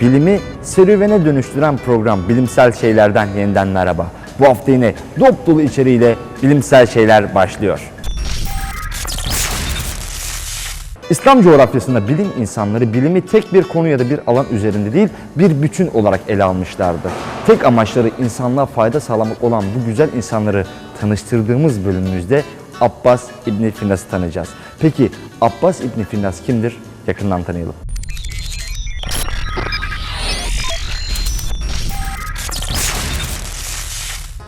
Bilimi serüvene dönüştüren program Bilimsel Şeylerden yeniden merhaba. Bu hafta yine dop dolu içeriğiyle Bilimsel Şeyler başlıyor. İslam coğrafyasında bilim insanları bilimi tek bir konu ya da bir alan üzerinde değil bir bütün olarak ele almışlardı. Tek amaçları insanlığa fayda sağlamak olan bu güzel insanları tanıştırdığımız bölümümüzde Abbas İbni Finnas'ı tanıyacağız. Peki Abbas İbni Finnas kimdir? Yakından tanıyalım.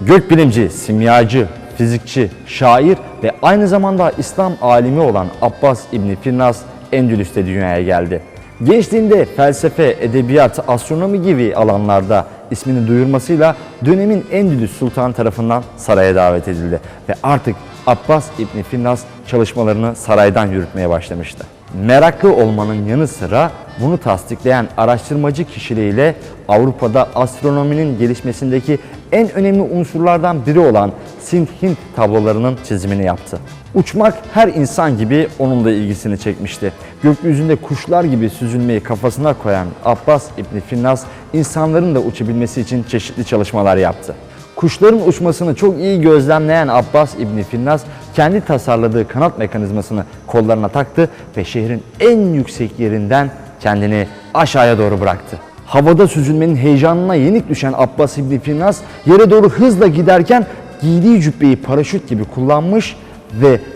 Gökbilimci, simyacı, fizikçi, şair ve aynı zamanda İslam alimi olan Abbas İbni Firnas Endülüs'te dünyaya geldi. Gençliğinde felsefe, edebiyat, astronomi gibi alanlarda ismini duyurmasıyla dönemin Endülüs Sultanı tarafından saraya davet edildi ve artık Abbas İbni Firnas çalışmalarını saraydan yürütmeye başlamıştı. Meraklı olmanın yanı sıra bunu tasdikleyen araştırmacı kişiliğiyle Avrupa'da astronominin gelişmesindeki en önemli unsurlardan biri olan Sint-Hint tablolarının çizimini yaptı. Uçmak her insan gibi onun da ilgisini çekmişti. Gökyüzünde kuşlar gibi süzülmeyi kafasına koyan Abbas İbni Finnas, insanların da uçabilmesi için çeşitli çalışmalar yaptı. Kuşların uçmasını çok iyi gözlemleyen Abbas İbni Finnas kendi tasarladığı kanat mekanizmasını kollarına taktı ve şehrin en yüksek yerinden kendini aşağıya doğru bıraktı. Havada süzülmenin heyecanına yenik düşen Abbas İbni Finnas yere doğru hızla giderken giydiği cübbeyi paraşüt gibi kullanmış ve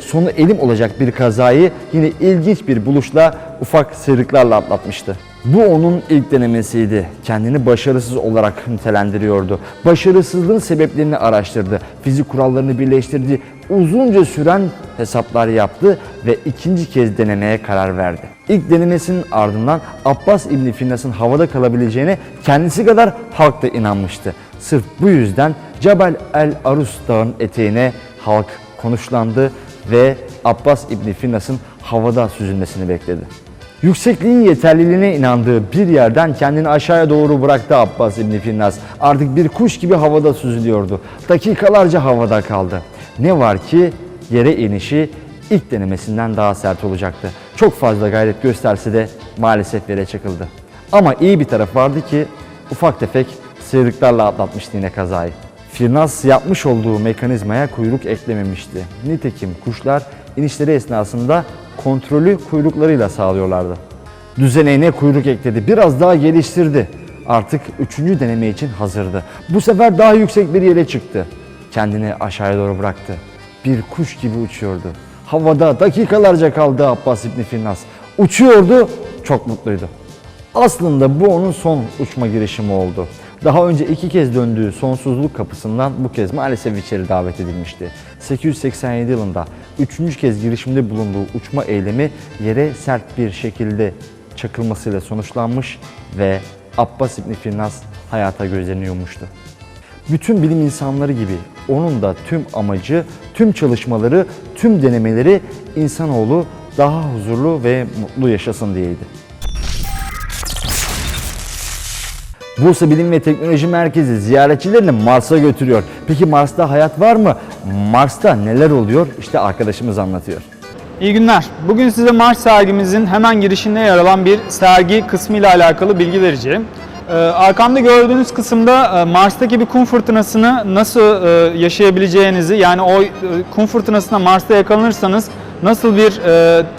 sonu elim olacak bir kazayı yine ilginç bir buluşla ufak sıyrıklarla atlatmıştı. Bu onun ilk denemesiydi. Kendini başarısız olarak nitelendiriyordu. Başarısızlığın sebeplerini araştırdı. Fizik kurallarını birleştirdi. Uzunca süren hesaplar yaptı ve ikinci kez denemeye karar verdi. İlk denemesinin ardından Abbas İbni Finnas'ın havada kalabileceğine kendisi kadar halk da inanmıştı. Sırf bu yüzden Cebel el Arus dağının eteğine halk konuşlandı ve Abbas İbni Finnas'ın havada süzülmesini bekledi. Yüksekliğin yeterliliğine inandığı bir yerden kendini aşağıya doğru bıraktı Abbas İbni Finnas. Artık bir kuş gibi havada süzülüyordu. Dakikalarca havada kaldı. Ne var ki yere inişi ilk denemesinden daha sert olacaktı. Çok fazla gayret gösterse de maalesef yere çakıldı. Ama iyi bir taraf vardı ki ufak tefek sıyrıklarla atlatmıştı yine kazayı. Firnas yapmış olduğu mekanizmaya kuyruk eklememişti. Nitekim kuşlar inişleri esnasında kontrolü kuyruklarıyla sağlıyorlardı. Düzeneğine kuyruk ekledi, biraz daha geliştirdi. Artık üçüncü deneme için hazırdı. Bu sefer daha yüksek bir yere çıktı. Kendini aşağıya doğru bıraktı. Bir kuş gibi uçuyordu. Havada dakikalarca kaldı Abbas İbni Firnas. Uçuyordu, çok mutluydu. Aslında bu onun son uçma girişimi oldu. Daha önce iki kez döndüğü sonsuzluk kapısından bu kez maalesef içeri davet edilmişti. 887 yılında üçüncü kez girişimde bulunduğu uçma eylemi yere sert bir şekilde çakılmasıyla sonuçlanmış ve Abbas İbni Firnas hayata gözlerini yummuştu. Bütün bilim insanları gibi onun da tüm amacı, tüm çalışmaları, tüm denemeleri insanoğlu daha huzurlu ve mutlu yaşasın diyeydi. Bursa Bilim ve Teknoloji Merkezi ziyaretçilerini Mars'a götürüyor. Peki Mars'ta hayat var mı? Mars'ta neler oluyor? İşte arkadaşımız anlatıyor. İyi günler. Bugün size Mars sergimizin hemen girişinde yer alan bir sergi kısmı ile alakalı bilgi vereceğim. Ee, arkamda gördüğünüz kısımda e, Mars'taki bir kum fırtınasını nasıl e, yaşayabileceğinizi yani o e, kum fırtınasına Mars'ta yakalanırsanız nasıl bir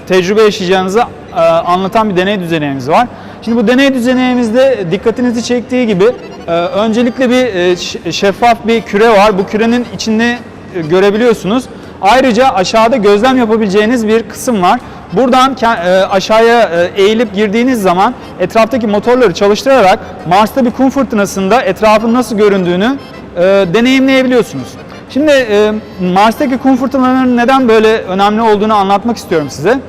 tecrübe yaşayacağınızı anlatan bir deney düzenimiz var. Şimdi bu deney düzenimizde dikkatinizi çektiği gibi e, öncelikle bir e, şeffaf bir küre var. Bu kürenin içinde e, görebiliyorsunuz. Ayrıca aşağıda gözlem yapabileceğiniz bir kısım var. Buradan e, aşağıya e, eğilip girdiğiniz zaman etraftaki motorları çalıştırarak Mars'ta bir kum fırtınasında etrafın nasıl göründüğünü e, deneyimleyebiliyorsunuz. Şimdi e, Mars'taki kum fırtınalarının neden böyle önemli olduğunu anlatmak istiyorum size.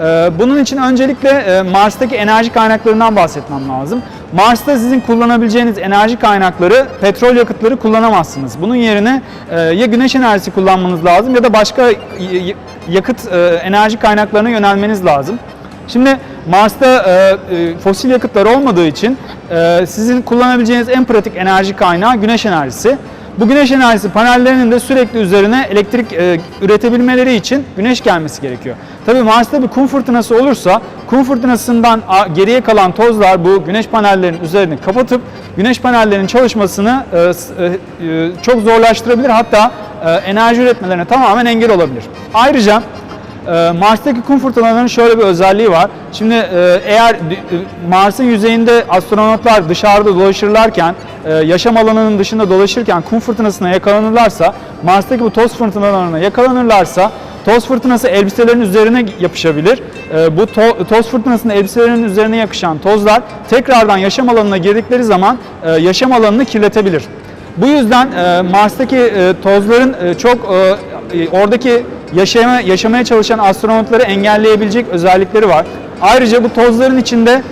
Ee, Bunun için öncelikle e, Mars'taki enerji kaynaklarından bahsetmem lazım. Mars'ta sizin kullanabileceğiniz enerji kaynakları petrol yakıtları kullanamazsınız. Bunun yerine e, ya güneş enerjisi kullanmanız lazım ya da başka yakıt e, enerji kaynaklarına yönelmeniz lazım. Şimdi Mars'ta fosil yakıtlar olmadığı için sizin kullanabileceğiniz en pratik enerji kaynağı güneş enerjisi. Bu güneş enerjisi panellerinin de sürekli üzerine elektrik üretebilmeleri için güneş gelmesi gerekiyor. Tabii Mars'ta bir kum fırtınası olursa kum fırtınasından geriye kalan tozlar bu güneş panellerinin üzerini kapatıp güneş panellerinin çalışmasını e, e, e, çok zorlaştırabilir hatta enerji üretmelerine tamamen engel olabilir. Ayrıca Mars'taki kum fırtınalarının şöyle bir özelliği var. Şimdi eğer Mars'ın yüzeyinde astronotlar dışarıda dolaşırlarken, yaşam alanının dışında dolaşırken kum fırtınasına yakalanırlarsa, Mars'taki bu toz fırtınalarına yakalanırlarsa toz fırtınası elbiselerin üzerine yapışabilir. E, bu to- toz fırtınasının elbiselerin üzerine yakışan tozlar tekrardan yaşam alanına girdikleri zaman e, yaşam alanını kirletebilir. Bu yüzden e, Mars'taki e, tozların e, çok e, e, oradaki yaşama, yaşamaya çalışan astronotları engelleyebilecek özellikleri var. Ayrıca bu tozların içinde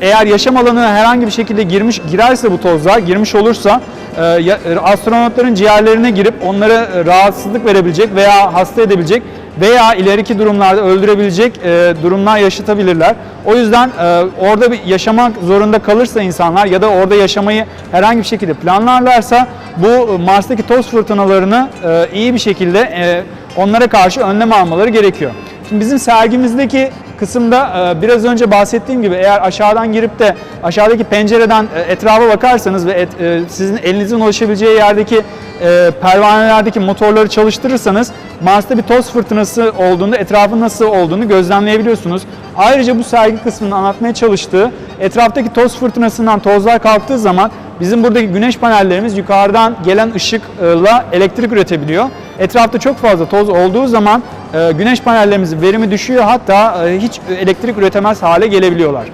eğer yaşam alanına herhangi bir şekilde girmiş girerse bu tozlar, girmiş olursa e, e, astronotların ciğerlerine girip onlara e, rahatsızlık verebilecek veya hasta edebilecek veya ileriki durumlarda öldürebilecek durumlar yaşatabilirler. O yüzden orada bir yaşamak zorunda kalırsa insanlar ya da orada yaşamayı herhangi bir şekilde planlarlarsa bu Mars'taki toz fırtınalarını iyi bir şekilde onlara karşı önlem almaları gerekiyor. Şimdi bizim sergimizdeki kısımda e, biraz önce bahsettiğim gibi eğer aşağıdan girip de aşağıdaki pencereden e, etrafa bakarsanız ve et- e, sizin elinizin ulaşabileceği yerdeki pervanelerdeki motorları çalıştırırsanız Mars'ta bir toz fırtınası olduğunda etrafın nasıl olduğunu gözlemleyebiliyorsunuz. Ayrıca bu sergi kısmının anlatmaya çalıştığı etraftaki toz fırtınasından tozlar kalktığı zaman bizim buradaki güneş panellerimiz yukarıdan gelen ışıkla elektrik üretebiliyor. Etrafta çok fazla toz olduğu zaman e, güneş panellerimizin verimi düşüyor hatta e, hiç elektrik üretemez hale gelebiliyorlar.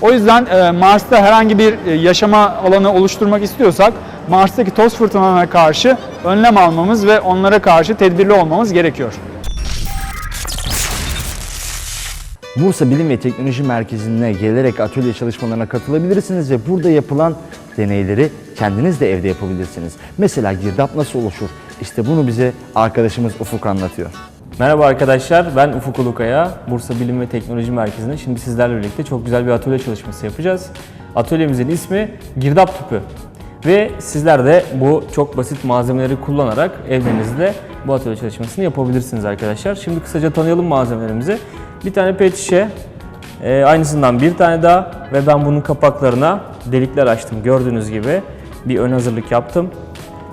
O yüzden e, Mars'ta herhangi bir yaşama alanı oluşturmak istiyorsak Mars'taki toz fırtınalarına karşı önlem almamız ve onlara karşı tedbirli olmamız gerekiyor. Bursa Bilim ve Teknoloji Merkezi'ne gelerek atölye çalışmalarına katılabilirsiniz ve burada yapılan deneyleri kendiniz de evde yapabilirsiniz. Mesela girdap nasıl oluşur? İşte bunu bize arkadaşımız Ufuk anlatıyor. Merhaba arkadaşlar, ben Ufuk Ulukaya, Bursa Bilim ve Teknoloji Merkezi'nde şimdi sizlerle birlikte çok güzel bir atölye çalışması yapacağız. Atölyemizin ismi Girdap Tüpü ve sizler de bu çok basit malzemeleri kullanarak evlerinizde bu atölye çalışmasını yapabilirsiniz arkadaşlar. Şimdi kısaca tanıyalım malzemelerimizi. Bir tane pet şişe, e, aynısından bir tane daha ve ben bunun kapaklarına delikler açtım gördüğünüz gibi. Bir ön hazırlık yaptım.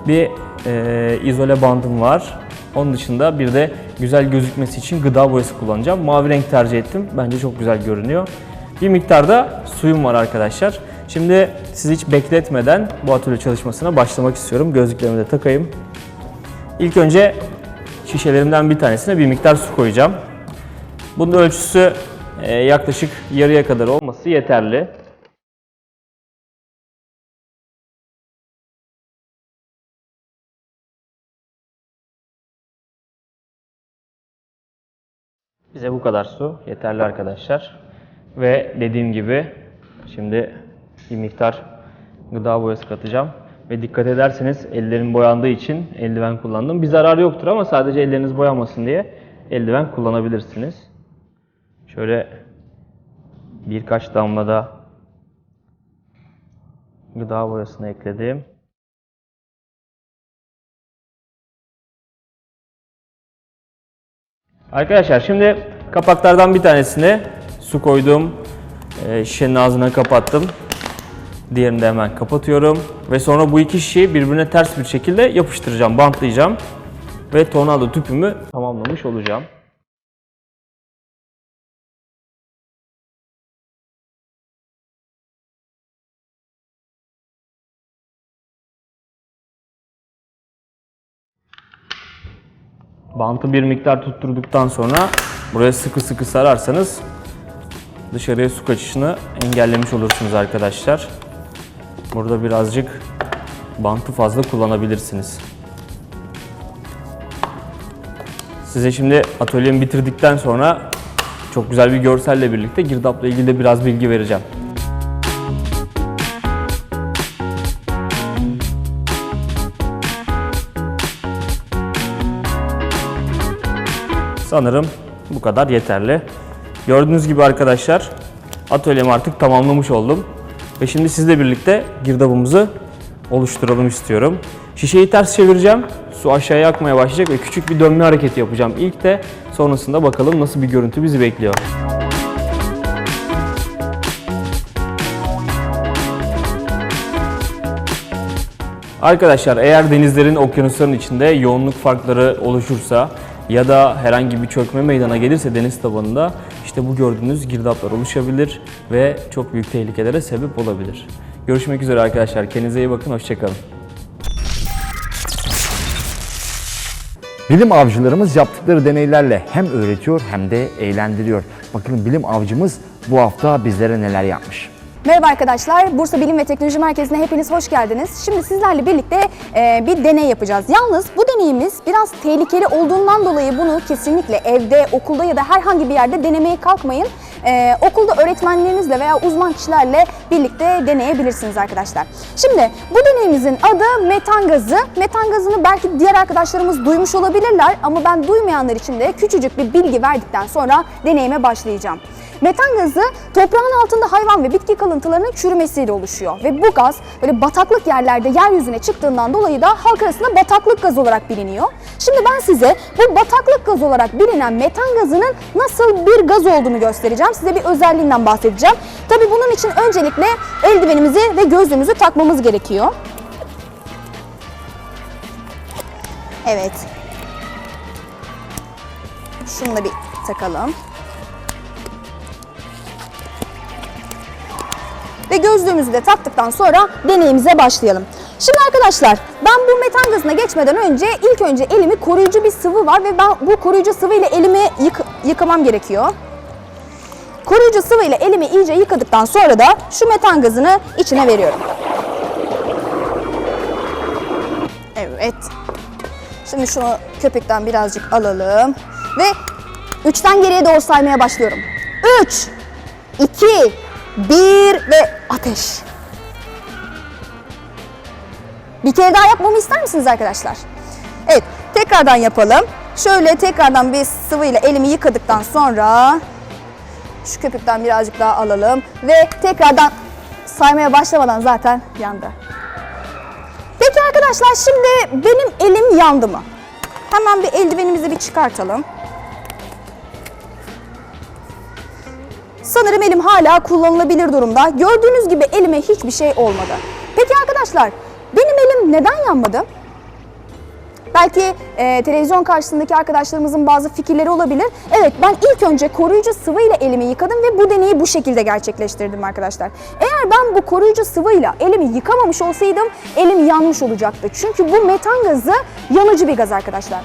Bir e, izole bandım var. Onun dışında bir de güzel gözükmesi için gıda boyası kullanacağım. Mavi renk tercih ettim. Bence çok güzel görünüyor. Bir miktarda suyum var arkadaşlar. Şimdi sizi hiç bekletmeden bu atölye çalışmasına başlamak istiyorum. Gözlüklerimi de takayım. İlk önce şişelerimden bir tanesine bir miktar su koyacağım. Bunun ölçüsü e, yaklaşık yarıya kadar olması yeterli. Bize bu kadar su yeterli arkadaşlar. Ve dediğim gibi şimdi bir miktar gıda boyası katacağım. Ve dikkat ederseniz ellerim boyandığı için eldiven kullandım. Bir zararı yoktur ama sadece elleriniz boyanmasın diye eldiven kullanabilirsiniz. Şöyle birkaç damla da gıda boyasını ekledim. Arkadaşlar şimdi kapaklardan bir tanesine su koydum. Ee, şişenin ağzına kapattım. Diğerini de hemen kapatıyorum. Ve sonra bu iki şişeyi birbirine ters bir şekilde yapıştıracağım, bantlayacağım. Ve tornado tüpümü tamamlamış olacağım. Bantı bir miktar tutturduktan sonra buraya sıkı sıkı sararsanız dışarıya su kaçışını engellemiş olursunuz arkadaşlar. Burada birazcık bantı fazla kullanabilirsiniz. Size şimdi atölyemi bitirdikten sonra çok güzel bir görselle birlikte girdapla ilgili de biraz bilgi vereceğim. Sanırım bu kadar yeterli. Gördüğünüz gibi arkadaşlar atölyemi artık tamamlamış oldum. Ve şimdi sizle birlikte girdabımızı oluşturalım istiyorum. Şişeyi ters çevireceğim. Su aşağıya akmaya başlayacak ve küçük bir dönme hareketi yapacağım ilk de. Sonrasında bakalım nasıl bir görüntü bizi bekliyor. Arkadaşlar eğer denizlerin okyanusların içinde yoğunluk farkları oluşursa ya da herhangi bir çökme meydana gelirse deniz tabanında işte bu gördüğünüz girdaplar oluşabilir ve çok büyük tehlikelere sebep olabilir. Görüşmek üzere arkadaşlar. Kendinize iyi bakın. Hoşçakalın. Bilim avcılarımız yaptıkları deneylerle hem öğretiyor hem de eğlendiriyor. Bakın bilim avcımız bu hafta bizlere neler yapmış. Merhaba arkadaşlar, Bursa Bilim ve Teknoloji Merkezi'ne hepiniz hoş geldiniz. Şimdi sizlerle birlikte e, bir deney yapacağız. Yalnız bu deneyimiz biraz tehlikeli olduğundan dolayı bunu kesinlikle evde, okulda ya da herhangi bir yerde denemeye kalkmayın. E, okulda öğretmenlerinizle veya uzman kişilerle birlikte deneyebilirsiniz arkadaşlar. Şimdi bu deneyimizin adı metan gazı. Metan gazını belki diğer arkadaşlarımız duymuş olabilirler ama ben duymayanlar için de küçücük bir bilgi verdikten sonra deneyime başlayacağım. Metan gazı toprağın altında hayvan ve bitki kalıntılarının çürümesiyle oluşuyor ve bu gaz böyle bataklık yerlerde yeryüzüne çıktığından dolayı da halk arasında bataklık gazı olarak biliniyor. Şimdi ben size bu bataklık gazı olarak bilinen metan gazının nasıl bir gaz olduğunu göstereceğim. Size bir özelliğinden bahsedeceğim. Tabii bunun için öncelikle eldivenimizi ve gözlüğümüzü takmamız gerekiyor. Evet. Şunu da bir takalım. Ve gözlüğümüzü de taktıktan sonra deneyimize başlayalım. Şimdi arkadaşlar ben bu metan gazına geçmeden önce ilk önce elimi koruyucu bir sıvı var ve ben bu koruyucu sıvı ile elimi yık- yıkamam gerekiyor. Koruyucu sıvı ile elimi iyice yıkadıktan sonra da şu metan gazını içine veriyorum. Evet. Şimdi şunu köpükten birazcık alalım ve 3'ten geriye doğru saymaya başlıyorum. 3 2 1 ve ateş. Bir kere daha yapmamı ister misiniz arkadaşlar? Evet, tekrardan yapalım. Şöyle tekrardan bir sıvıyla elimi yıkadıktan sonra şu köpükten birazcık daha alalım ve tekrardan saymaya başlamadan zaten yandı. Peki arkadaşlar şimdi benim elim yandı mı? Hemen bir eldivenimizi bir çıkartalım. Sanırım elim hala kullanılabilir durumda. Gördüğünüz gibi elime hiçbir şey olmadı. Peki arkadaşlar benim elim neden yanmadı? Belki e, televizyon karşısındaki arkadaşlarımızın bazı fikirleri olabilir. Evet ben ilk önce koruyucu sıvıyla elimi yıkadım ve bu deneyi bu şekilde gerçekleştirdim arkadaşlar. Eğer ben bu koruyucu sıvıyla elimi yıkamamış olsaydım elim yanmış olacaktı. Çünkü bu metan gazı yanıcı bir gaz arkadaşlar.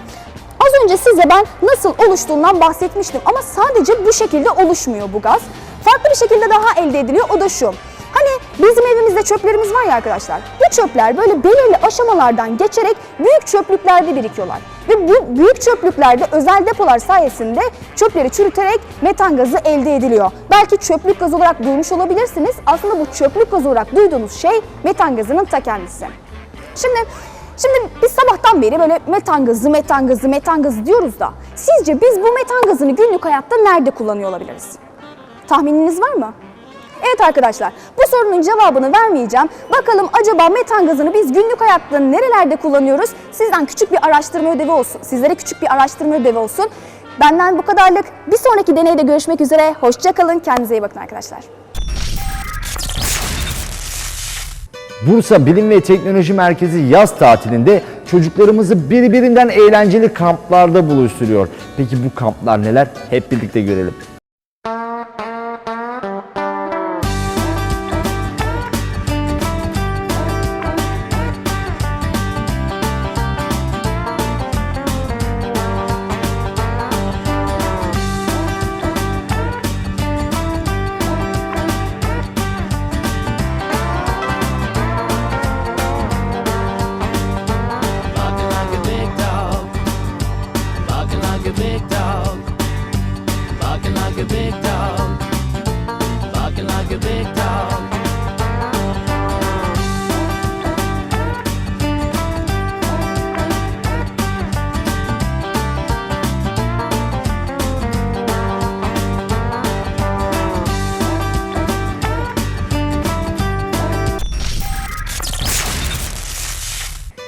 Az önce size ben nasıl oluştuğundan bahsetmiştim ama sadece bu şekilde oluşmuyor bu gaz. Farklı bir şekilde daha elde ediliyor o da şu. Hani bizim evimizde çöplerimiz var ya arkadaşlar. Bu çöpler böyle belirli aşamalardan geçerek büyük çöplüklerde birikiyorlar. Ve bu büyük çöplüklerde özel depolar sayesinde çöpleri çürüterek metan gazı elde ediliyor. Belki çöplük gazı olarak duymuş olabilirsiniz. Aslında bu çöplük gazı olarak duyduğunuz şey metan gazının ta kendisi. Şimdi Şimdi biz sabahtan beri böyle metan gazı, metan gazı, metan gazı diyoruz da sizce biz bu metan gazını günlük hayatta nerede kullanıyor olabiliriz? Tahmininiz var mı? Evet arkadaşlar, bu sorunun cevabını vermeyeceğim. Bakalım acaba metan gazını biz günlük hayatta nerelerde kullanıyoruz? Sizden küçük bir araştırma ödevi olsun. Sizlere küçük bir araştırma ödevi olsun. Benden bu kadarlık. Bir sonraki deneyde görüşmek üzere. Hoşçakalın. Kendinize iyi bakın arkadaşlar. Bursa Bilim ve Teknoloji Merkezi yaz tatilinde çocuklarımızı birbirinden eğlenceli kamplarda buluşturuyor. Peki bu kamplar neler? Hep birlikte görelim.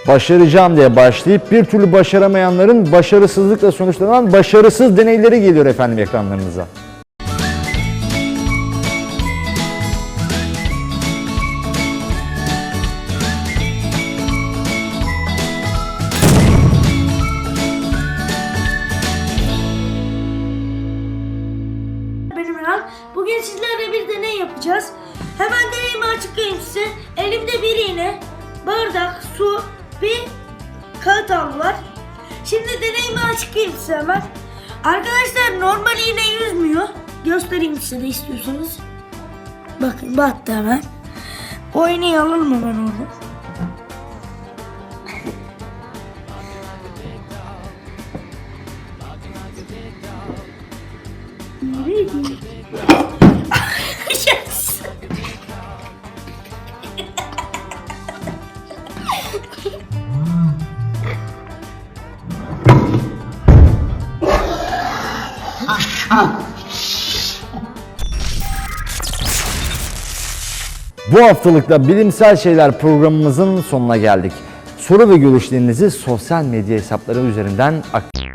başaracağım diye başlayıp bir türlü başaramayanların başarısızlıkla sonuçlanan başarısız deneyleri geliyor efendim ekranlarınıza. Bugün sizlerle bir deney yapacağız. Hemen deneyimi açıklayayım size. Elimde bir iğne, bardak, su, bir kağıt var. Şimdi deneyimi açıklayayım size hemen. Arkadaşlar normal iğne yüzmüyor. Göstereyim size de istiyorsanız. Bakın battı hemen. O iğneyi alalım hemen orada. Nereye gidiyor? Bu haftalıkta bilimsel şeyler programımızın sonuna geldik. Soru ve görüşlerinizi sosyal medya hesapları üzerinden aktarın.